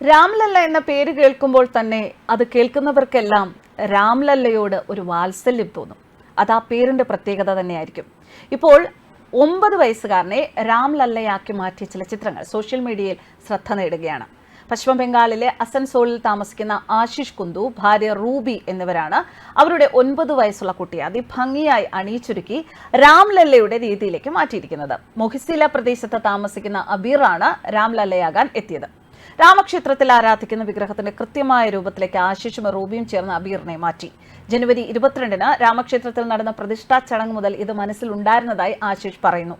രാംലല്ല എന്ന പേര് കേൾക്കുമ്പോൾ തന്നെ അത് കേൾക്കുന്നവർക്കെല്ലാം രാംലല്ലയോട് ഒരു വാത്സല്യം തോന്നും. അത് ആ പേരിന്റെ പ്രത്യേകത തന്നെയായിരിക്കും. ഇപ്പോൾ ഒമ്പത് വയസ്സുകാരനെ രാംലല്ലയാക്കി മാറ്റിയ ചില ചിത്രങ്ങൾ സോഷ്യൽ മീഡിയയിൽ ശ്രദ്ധ നേടുകയാണ്. പശ്ചിമ ബംഗാളിലെ അസൻസോളിൽ താമസിക്കുന്ന ആശിഷ് കുന്തു ഭാര്യ റൂബി എന്നിവരാണ് അവരുടെ ഒൻപത് വയസ്സുള്ള കുട്ടിയെ അതിഭംഗിയായി അണിയിച്ചൊരുക്കി രാംലല്ലയുടെ രീതിയിലേക്ക് മാറ്റിയിരിക്കുന്നത്. മൊഹിസില പ്രദേശത്ത് താമസിക്കുന്ന അബീറാണ് രാംലല്ലയാകാൻ എത്തിയത്. രാമക്ഷേത്രത്തിൽ ആരാധിക്കുന്ന വിഗ്രഹത്തിന്റെ കൃത്യമായ രൂപത്തിലേക്ക് ആശിഷും റൂബിയും ചേർന്ന് അബീറിനെ മാറ്റി. ജനുവരി ഇരുപത്തിരണ്ടിന് രാമക്ഷേത്രത്തിൽ നടന്ന പ്രതിഷ്ഠാ ചടങ്ങ് മുതൽ ഇത് മനസ്സിലുണ്ടായിരുന്നതായി ആശിഷ് പറയുന്നു.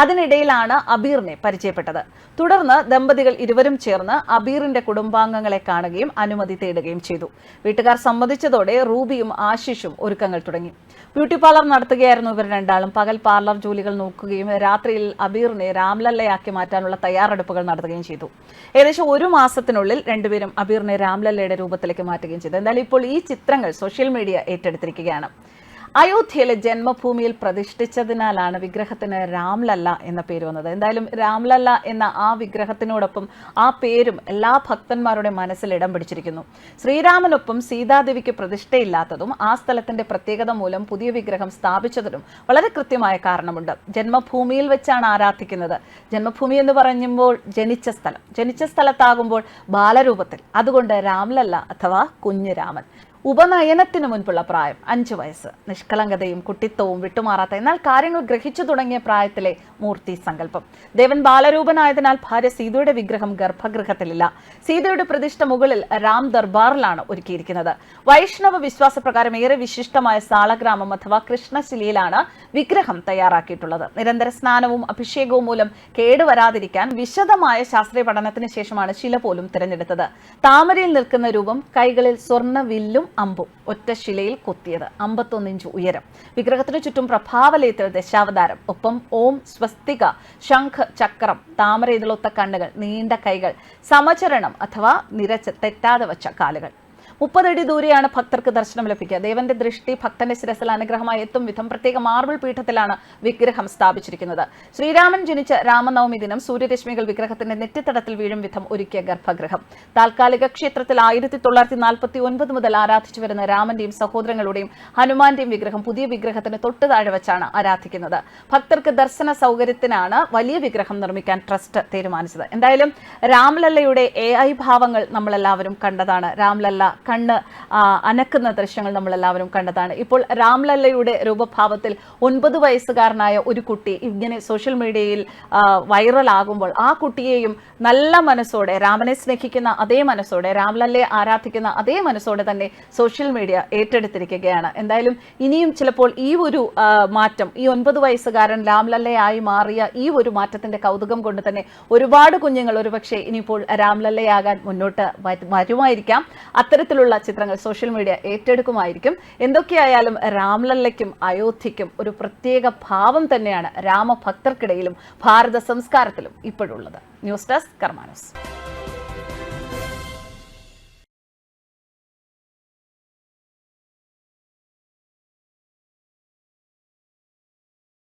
അതിനിടയിലാണ് അബീറിനെ പരിചയപ്പെട്ടത്. തുടർന്ന് ദമ്പതികൾ ഇരുവരും ചേർന്ന് അബീറിന്റെ കുടുംബാംഗങ്ങളെ കാണുകയും അനുമതി തേടുകയും ചെയ്തു. വീട്ടുകാർ സമ്മതിച്ചതോടെ റൂബിയും ആശിഷും ഒരുക്കങ്ങൾ തുടങ്ങി. ബ്യൂട്ടി പാർലർ നടത്തുകയായിരുന്നു ഇവർ രണ്ടാളും. പകൽ പാർലർ ജോലികൾ നോക്കുകയും രാത്രിയിൽ അബീറിനെ രാംലല്ലയാക്കി മാറ്റാനുള്ള തയ്യാറെടുപ്പുകൾ നടത്തുകയും ചെയ്തു. ഏകദേശം ഒരു മാസത്തിനുള്ളിൽ രണ്ടുപേരും അബീറിനെ രാംലല്ലയുടെ രൂപത്തിലേക്ക് മാറ്റുകയും ചെയ്തു. എന്തായാലും ഇപ്പോൾ ഈ ചിത്രങ്ങൾ സോഷ്യൽ മീഡിയ ഏറ്റെടുത്തിരിക്കുകയാണ്. അയോധ്യയിലെ ജന്മഭൂമിയിൽ പ്രതിഷ്ഠിച്ചതിനാലാണ് വിഗ്രഹത്തിന് രാംലല്ല എന്ന പേര് വന്നത്. എന്തായാലും രാംലല്ല എന്ന ആ വിഗ്രഹത്തിനോടൊപ്പം ആ പേരും എല്ലാ ഭക്തന്മാരുടെ മനസ്സിൽ ഇടം പിടിച്ചിരിക്കുന്നു. ശ്രീരാമനൊപ്പം സീതാദേവിക്ക് പ്രതിഷ്ഠയില്ലാത്തതും ആ സ്ഥലത്തിന്റെ പ്രത്യേകത മൂലം പുതിയ വിഗ്രഹം സ്ഥാപിച്ചതിനും വളരെ കൃത്യമായ കാരണമുണ്ട്. ജന്മഭൂമിയിൽ വെച്ചാണ് ആരാധിക്കുന്നത്. ജന്മഭൂമി എന്ന് പറയുമ്പോൾ ജനിച്ച സ്ഥലം. ജനിച്ച സ്ഥലത്താകുമ്പോൾ ബാലരൂപത്തിൽ. അതുകൊണ്ട് രാംലല്ല അഥവാ കുഞ്ഞു രാമൻ ഉപനയനത്തിന് മുൻപുള്ള പ്രായം അഞ്ചു വയസ്സ്. നിഷ്കളങ്കതയും കുട്ടിത്വവും വിട്ടുമാറാത്ത എന്നാൽ കാര്യങ്ങൾ ഗ്രഹിച്ചു തുടങ്ങിയ പ്രായത്തിലെ മൂർത്തി സങ്കല്പം. ദേവൻ ബാലരൂപനായതിനാൽ ഭാര്യ സീതയുടെ വിഗ്രഹം ഗർഭഗൃഹത്തിലില്ല. സീതയുടെ പ്രതിഷ്ഠ മുകളിൽ രാം ദർബാറിലാണ് ഒരുക്കിയിരിക്കുന്നത്. വൈഷ്ണവ വിശ്വാസപ്രകാരം ഏറെ വിശിഷ്ടമായ സാളഗ്രാമം അഥവാ കൃഷ്ണശിലയിലാണ് വിഗ്രഹം തയ്യാറാക്കിയിട്ടുള്ളത്. നിരന്തര സ്നാനവും അഭിഷേകവും മൂലം കേടുവരാതിരിക്കാൻ വിശദമായ ശാസ്ത്രീയ പഠനത്തിന് ശേഷമാണ് ശില പോലും തിരഞ്ഞെടുത്തത്. താമരയിൽ നിൽക്കുന്ന രൂപം കൈകളിൽ സ്വർണ വില്ലും അമ്പും ഒറ്റ ശിലയിൽ കൊത്തിയത് അമ്പത്തൊന്നിഞ്ച് ഉയരം. വിഗ്രഹത്തിനു ചുറ്റും പ്രഭാവലയത്തിൽ ദശാവതാരം. ഒപ്പം ഓം സ്വസ്തിക ശംഖ് ചക്രം താമര ഇതിലൊത്ത കണ്ണുകൾ നീണ്ട കൈകൾ സമചരണം അഥവാ നിരച്ച് തെറ്റാതെ വച്ച കാലുകൾ. മുപ്പതടി ദൂരെയാണ് ഭക്തർക്ക് ദർശനം ലഭിക്കുക. ദേവന്റെ ദൃഷ്ടി ഭക്തന്റെ ശിരസിൽ അനുഗ്രഹമായി എത്തും വിധം പ്രത്യേക മാർബിൾ പീഠത്തിലാണ് വിഗ്രഹം സ്ഥാപിച്ചിരിക്കുന്നത്. ശ്രീരാമൻ ജനിച്ച രാമനവമി ദിനം സൂര്യരശ്മികൾ വിഗ്രഹത്തിന്റെ നെറ്റിത്തടത്തിൽ വീഴും വിധം ഒരുക്കിയ ഗർഭഗൃഹം. താൽക്കാലിക ക്ഷേത്രത്തിൽ ആയിരത്തി തൊള്ളായിരത്തി നാൽപ്പത്തി ഒൻപത് മുതൽ ആരാധിച്ചു വരുന്ന രാമന്റെയും സഹോദരങ്ങളുടെയും ഹനുമാന്റെയും വിഗ്രഹം പുതിയ വിഗ്രഹത്തിന് തൊട്ട് താഴെ വെച്ചാണ് ആരാധിക്കുന്നത്. ഭക്തർക്ക് ദർശന സൗകര്യത്തിനാണ് വലിയ വിഗ്രഹം നിർമ്മിക്കാൻ ട്രസ്റ്റ് തീരുമാനിച്ചത്. എന്തായാലും രാംലല്ലയുടെ എ ഐ ഭാവങ്ങൾ നമ്മളെല്ലാവരും കണ്ടതാണ്. രാംലല്ല കണ്ണ് അനക്കുന്ന ദൃശ്യങ്ങൾ നമ്മൾ എല്ലാവരും കണ്ടതാണ്. ഇപ്പോൾ രാംലല്ലയുടെ രൂപഭാവത്തിൽ ഒൻപത് വയസ്സുകാരനായ ഒരു കുട്ടി ഇങ്ങനെ സോഷ്യൽ മീഡിയയിൽ വൈറലാകുമ്പോൾ ആ കുട്ടിയെയും നല്ല മനസ്സോടെ രാമനെ സ്നേഹിക്കുന്ന അതേ മനസ്സോടെ രാംലല്ലയെ ആരാധിക്കുന്ന അതേ മനസ്സോടെ തന്നെ സോഷ്യൽ മീഡിയ ഏറ്റെടുത്തിരിക്കുകയാണ്. എന്തായാലും ഇനിയും ചിലപ്പോൾ ഈ ഒരു മാറ്റം ഈ ഒൻപത് വയസ്സുകാരൻ രാംലല്ലയായി മാറിയ ഈ ഒരു മാറ്റത്തിന്റെ കൗതുകം കൊണ്ട് തന്നെ ഒരുപാട് കുഞ്ഞുങ്ങൾ ഒരുപക്ഷെ ഇനിയിപ്പോൾ രാംലല്ലയാകാൻ മുന്നോട്ട് വരുമായിരിക്കാം. വരുമായിരിക്കാം അത്തരത്തിലുള്ള ചിത്രങ്ങൾ സോഷ്യൽ മീഡിയ ഏറ്റെടുക്കുമായിരിക്കും. എന്തൊക്കെയായാലും രാംലല്ലയ്ക്കും അയോധ്യയ്ക്കും ഒരു പ്രത്യേക ഭാവം തന്നെയാണ് രാമഭക്തർക്കിടയിലും ഭാരത സംസ്കാരത്തിലും ഇപ്പോഴുള്ളത്. News desk കർമാനോസ്.